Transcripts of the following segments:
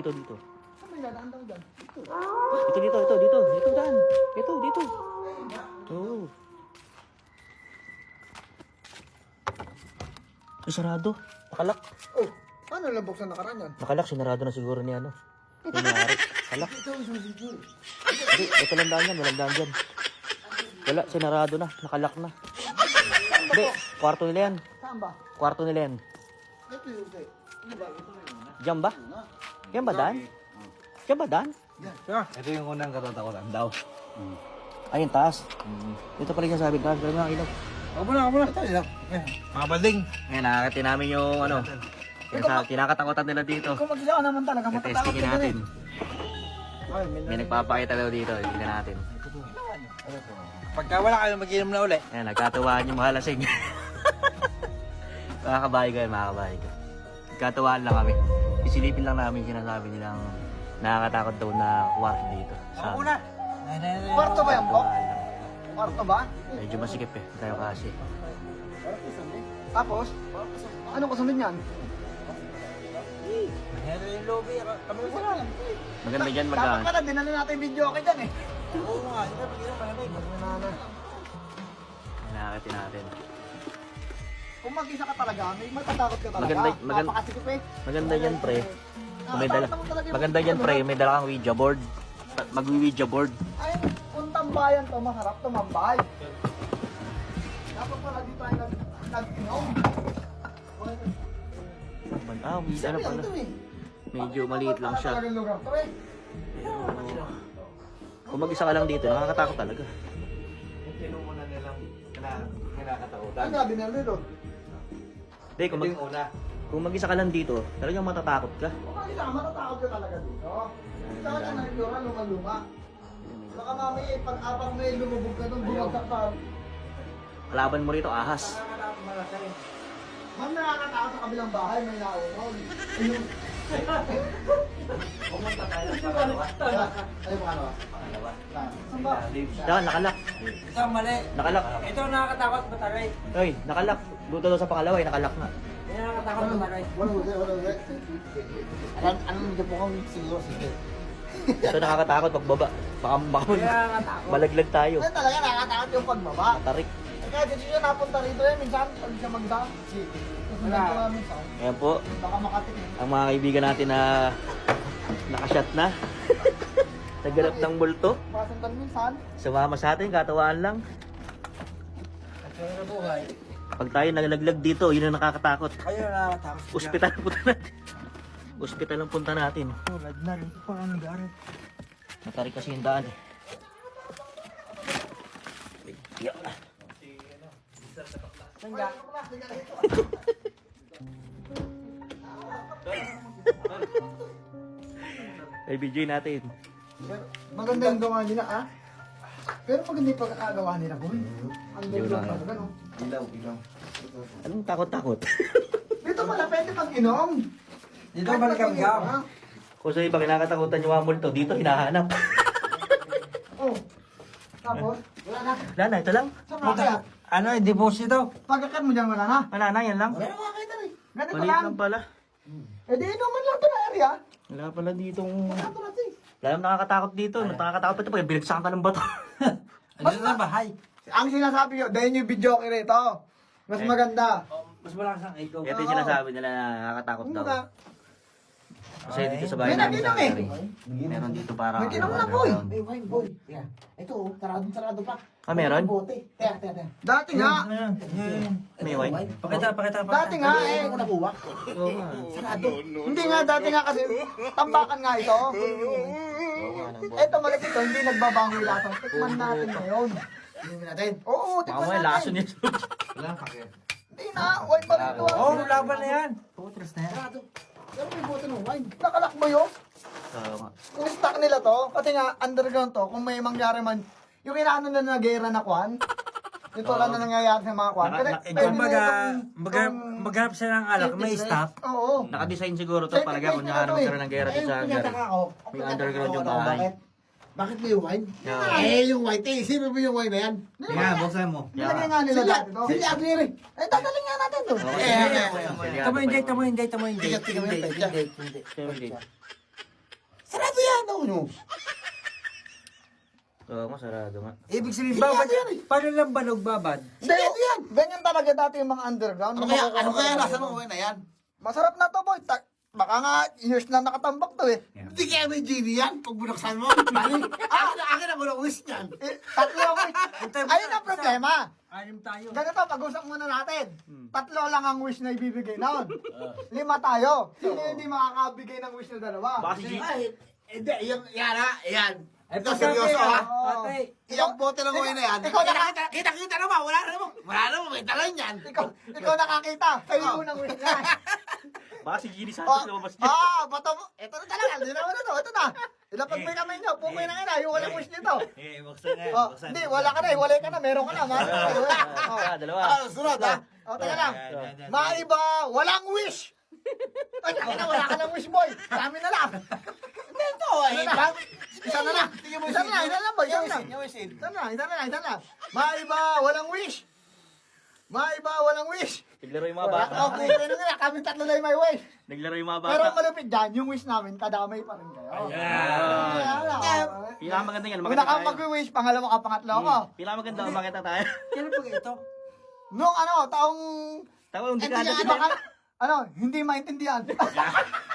dito. Saan may dadaan daw dyan? Ito. Ito dito, ito, dito. Dito, daan. Ito, dito. Oo. Ay, sarado. Nakalak. Oh, paano lang buksan nakaraan yan? Nakalak, sinarado na siguro ni ano. Ni Mari. Kalak. Ito ang susi Hindi, ito lang daan yan. Walang daan dyan. Wala, sinarado na. Nakalak na. Hindi, kwarto nila yan. Saan ba? Kwarto nila yan. Ito yung. Diyan ba? Diyan ba, Dan? Diyan ba, Dan? Ito yung unang katatakutan daw. Ayun, taas. Dito pala yung sabi, taas. Pero mga ilaw. Ako muna, ako muna. Ito yun. Mga balding. Ngayon, nakakati namin yung ano. Yung sa, kinakatakutan nila dito. Kung mag-isa ka naman talaga, matatakot ka natin. eh. Ay, may May nagpapakita daw dito. Tingnan natin. Pagka wala kayo mag-inom na uli. Ayan, nagkatuwaan yung mga lasing. mga kabahay ko yan, mga kabahay ko. Nagkatuwaan lang kami. Isilipin lang namin yung sinasabi nilang nakakatakot daw na kwarto dito. Ako muna. Kwarto ba yan, lang. Kwarto ba? Medyo masikip eh. Tayo kasi. Tapos, ano kasunod niyan? Ito yung lobby. Kami wala lang. Maganda dyan mag Dapat pala, dinala natin yung video okay dyan eh. Oo nga. Ito mag-inom malamig. Banana. Nakakati natin. Kung mag-isa ka talaga, may matatakot ka talaga. Maganda- maganda- Napakasikip eh. Maganda yan, pre. Kung may dala, yung maganda yan, ano, pre. May dala kang Ouija board. Mag-Ouija board. Ay, kung tambayan to, masarap tumambay. Dapat pala dito tayo nag- nag-inom. Ah, Ouija na pala. ito eh. Medyo maliit lang siya. To eh. Kung mag-isa ka lang dito, nakakatakot talaga. Tinumuna nilang kinakatakutan. Ano sabi nila dito? Hindi, kung, mag, una. kung mag-isa ka lang dito, talagang matatakot ka. Kung mag-isa ka, matatakot ka talaga dito. Saka ka na yung luma-luma. Baka mamaya, eh, pag abang may lumubog ka nung bumagsak ka, Kalaban mo rito, ahas. Ma'am, nakakatakot sa kabilang bahay, may naunod. Ayun. Pumunta tayo sa pangalawa. Pangalawa. Saan ba? Nakalak. Ito ang mali. Nakalak. Ito ang nakakatakot mataray. Oy, nakalak. Dito daw sa pangalawa, eh, nakalak na. Yan ang nakakatakot mataray. Wala ulit, wala ulit. Alam, anong medyo po kong siguro sige. Ito nakakatakot pagbaba. Baka, baka malaglag tayo. Ay, talaga nakakatakot yung pagbaba. Tarik. Kaya dito siya napunta rito eh, minsan pag siya magdaan. Wala. minsan, Ayan po, baka makatik. ang mga kaibigan natin na nakashot na. Nagganap ng multo. Masundan minsan. Sumama sa atin, katawaan lang. Ito na buhay. Pag tayo nagalaglag dito, yun ang nakakatakot. Kayo na nakakatakot. Ospital ang punta natin. Ospital ang punta natin. Tulad na rin. Ito ang gari. Matarik kasi yung daan eh. Yeah. Ay, video natin. Pero, maganda yung gawa nila ah. Pero pag hindi pagkakagawa nila, boy. Ang ganda lang. talaga no. Ilaw, ilaw. Anong takot-takot? Dito pala pwede pag inom. Dito balik kami gam. Kung sa iba kinakatakutan yung mga multo, dito hinahanap. Oh. Tapos, wala na. Wala na, ito lang. Saan ka kaya? Ano, deposito? Pagkakat mo dyan, wala na. Wala na, yan lang. Wala na makakita rin. Ganito Maliit lang. lang pala. Eh di inuman lang ito na area. Wala pala ditong... Wala ito natin. Wala naman nakakatakot dito. Nakakatakot pa ito pag binagsakan ka ng bato. Ano na bahay? Ang sinasabi ko, dahil yung video ko rito. Mas Eh. maganda. Mas malakas ang ikaw. ito yung sinasabi nila na nakakatakot daw. Kasi dito sa bahay May namin sa eh. Meron dito para may kinom na boy. May wine boy. Yeah. Ito oh, sarado-sarado pa. Ah, meron? Bote. Teka, teka, teka. Dati nga. May wine? Pakita, pakita, pakita. Dati nga eh. Ako nakuha. Oo nga. Sarado. Hindi nga, dati nga kasi tambakan nga ito. Oo Ito malaki ito, hindi nagbabango yung lasa. Tikman natin ngayon. Tikman natin? Oo, Baka tikman may laso natin. niya. Hindi na, wine pa rin ito. Oh, laban na yan. Putras na yan. Sarado. Pero may bote ng wine. Nakalakbo yun. Nga. Kung nila to, kasi nga underground to, kung may mangyari man, yung inaano na na gera na kwan, yung tulad na nangyayari sa mga kwan. Naka- Kasi na- pwede Kung na maga, itong- maga, itong maghanap siya ng alak, may safety staff. dress. Oo. Nakadesign siguro to Safety talaga dress kung na ano to eh. magkaroon ng gera Eh, dito sa ako. May underground yung bahay. Bakit? Bakit may wine? Yeah. Eh, yung wine. Eh, isipin mo yung wine na yan. Nga, buksan mo. Nilagay nga nila dati to. Sige, Aguirre. Eh, dadalhin nga natin to. Okay. Eh, eh, eh. Tamo hindi, tamo hindi. Tiga, tiga mo Hindi, yung pecha. hindi, hindi. yun? Hindi. Sarado yan, ano nyo? Oo, nga, sarado nga. Ibig sabihin, babad yan yan. Paano lang ba nagbabad? Hindi, yan. Ganyan talaga dati yung mga underground. Ano Yung kaya, ano kaya nasa mga na yan? Masarap na to, boy. Baka nga years na nakatambak to eh. Hindi kaya may genie yan pag binuksan mo. Bali, akin na, akin na mo wish niyan. eh tatlo ako. Ayun ang problema. Anim tayo. Ganito, pag-usap muna natin. Tatlo lang ang wish na ibibigay noon. Lima tayo. Sino hindi makakabigay ng wish na dalawa? Baka si G. Ay, hindi, yung, yan ha, yan. Ito, seryoso ha. Oo. Ate, Yung bote ng uwi na yan. Ikaw Kita, na- kita, kita, kita naman, wala na naman. Wala na naman, may talan yan. Ikaw, ikaw nakakita. Sa'yo yung unang wish na. Baka si Gini Oh, Santos lumabas dyan. ah, bato mo. Ito na talaga. Hindi naman na to. Ito na. Ilapag mo yung kamay nyo. Pukoy na nga na. Yung walang wish nito. Eh, buksan nga. Oh, hindi, wala ka na. eh. Wala ka na. Meron ka na. Ma. Oh. Ah, dalawa. Ah, sunod ha. Oh, teka lang. Maiba, walang wish. Ay, teka na, wala ka ng wish, boy. Dami na lang. Ito, eh. Na? Isa na lang. Tingnan mo Isa na lang, isa na lang, boy. Na. Isa na lang, isa na lang, isa na lang. Maiba, walang wish. Maiba, walang wish. Naglaro yung mga Wala bata. ka, pukoy na nga. Kami tatlo na yung may wish. Naglaro yung mga Pero bata. malupit dyan, yung wish namin, kadamay pa rin kayo. Ayan. Pinakamaganda yan. Una ka mag-wish, pangalawa ka, pangatlo ako. Pinakamaganda. Makita tayo. kailan pa ito? Nung ano, taong, Tawa, hindi hindi ka ano, hindi maintindihan.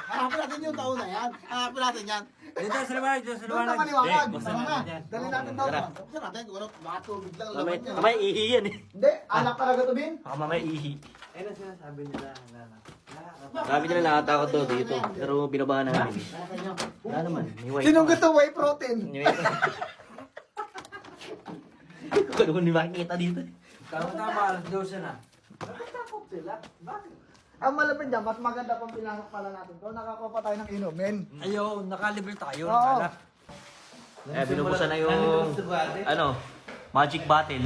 Hanapin natin yung taon na yan. Hanapin natin yan. Dito sa liwanag, dito sa Doon na liwanag. maliwanag. Eh, basta Tama na. natin yan. Dali natin daw. Tara. Buksan natin, kung ano, baka tubig lang Mamay, laman yan. mamay ihi yan eh. Hindi, anak talaga to, Bin. Baka mamay ihi. Ayun ang sinasabi nila. na- na- Sabi nila nakatakot daw dito. Pero binabahan namin. Wala naman. May. Sinong gusto whey protein? May white. Kung ano hindi makikita dito. Tama-tama, alas 12 na. Takot sila. Bakit? Ang malapit dyan, mas maganda pang pinasok pala natin. Kung nakakuha pa tayo ng inumin. Ayaw, nakalibre tayo. Oo. Nakala. Eh, binubusan na yung, ano, magic bottle.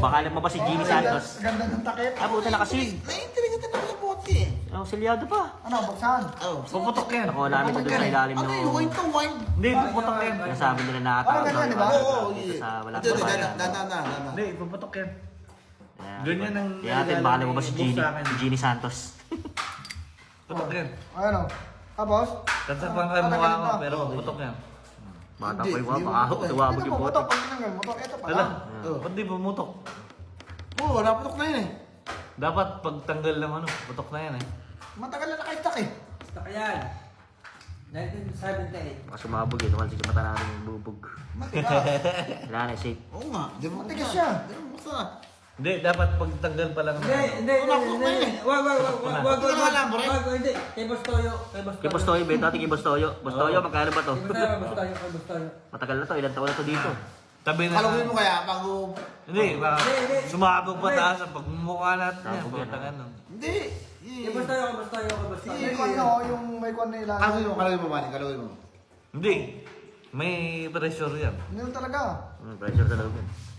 Baka alam mo ba si Jimmy Santos? Ganda ng takip. Ah, buta na kasi. Naiintilig ka naman ng bote eh. Oh, silyado pa. Ano, buksan? Oh. Puputok yan. Nakuha namin sa doon sa ilalim Ano ng... yung wine to wine? Hindi, puputok yan. Nasabi nila na Parang ganyan, di ba? Oo, oo, sa wala Ito, ito, pa dana, dana, dana. Hindi, puputok yan. Ayan, Ganyan ang Tingnan natin baka ba si akin. si Gini Santos. Puputok yan. Ayun o. Tapos? Tatsapang ka mukha ko, pero puputok yan. Bata pa yung baka mo- tuwabog Ito yung mo, bote. motor. Pag tinanggal mo to, ito pa Hala, lang. Oh. ba't di pumutok? Oo, naputok na yun eh. Dapat pagtanggal ng ano, putok na yan eh. Matagal na naka-stack eh. Stuck yan. 1978. Baka sumabog yun. Wala sige mata natin yung bubog. Matigas. Wala na, safe. Oo nga. Matigas siya. Basta. Hindi, dapat pagtanggal pa lang. Hindi, hindi, hindi, hindi, hindi. Wag, wag, wag, wag, wag, wag, lang, bro. wag, wag, hindi. Kay Bastoyo, kay Bastoyo. Kay Bastoyo, bet natin kay Bastoyo. Bastoyo, magkano ba to? Kay Bastoyo, Bastoyo, kay Bastoyo. Matagal na to, ilang taon na to dito. Tabi na. Kalungin mo kaya bago... Hindi, baka sumabog pa taas ang pagmumukha natin yan. Putang ano. Hindi. Kay Bastoyo, kay Bastoyo, kay Bastoyo. May kwan no, yung may kwan na ilan. Kalungin mo, kalungin mo, Manny, kalungin mo. Hindi. May pressure yan. Yun talaga. Hmm, pressure. Oh,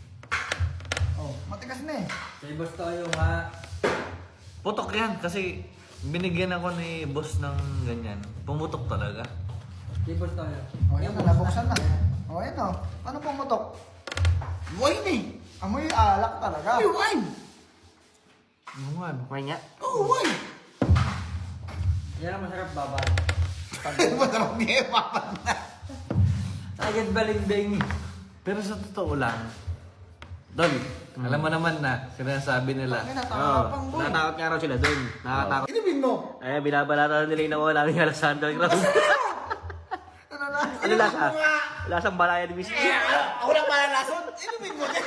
matigas na eh. Kay Bastoyo nga. Putok yan kasi binigyan ako ni boss ng ganyan. Pumutok talaga. Kay Bastoyo. Oh, yan na, nabuksan na. Oh, yan o. Ano pumutok? Wine eh. Amoy alak talaga. Ay, wine. Ano nga? May nga. Oo, wine. Yan ang masarap babal. Masarap niya eh, papan na. Agad balimbing. Pero sa totoo lang, Dol, alam mo naman na, sinasabi nila. Ay, Oo, natakapang boy. natatakot nga raw sila doon. Nakatakot. Inumin mo. Eh, binabalatan nila yung nawala ng Alexander Ground. Ano na? ano lasa? Lasang balaya ni Miss. Eh, ako lang malalason. Inumin mo din.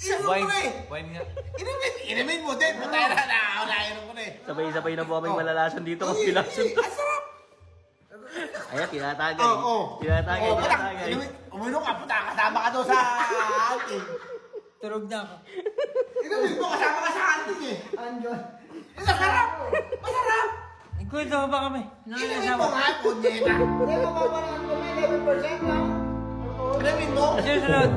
Inumin Wine, mo eh. wine nga. Inumin, inumin mo din. Patay na na. Ako na, inom ko na eh. Sabay-sabay na po kaming malalasan dito Uy, pilason. uy, Ang sarap. Ayan, tinatagay. Oo, oo. Tinatagay, Oo, patak. tinatagay. Inumin- Uminom ka, puta. Kasama ka daw sa hunting. Turog na ako. Inumin mo, kasama ka sa hunting eh. Andyan. Masarap. Masarap. Nagkwento mo ba kami? Inumin mo nga, punyeta. Hindi, mababalaan ko may 11% lang. Inumin mo. Susunod.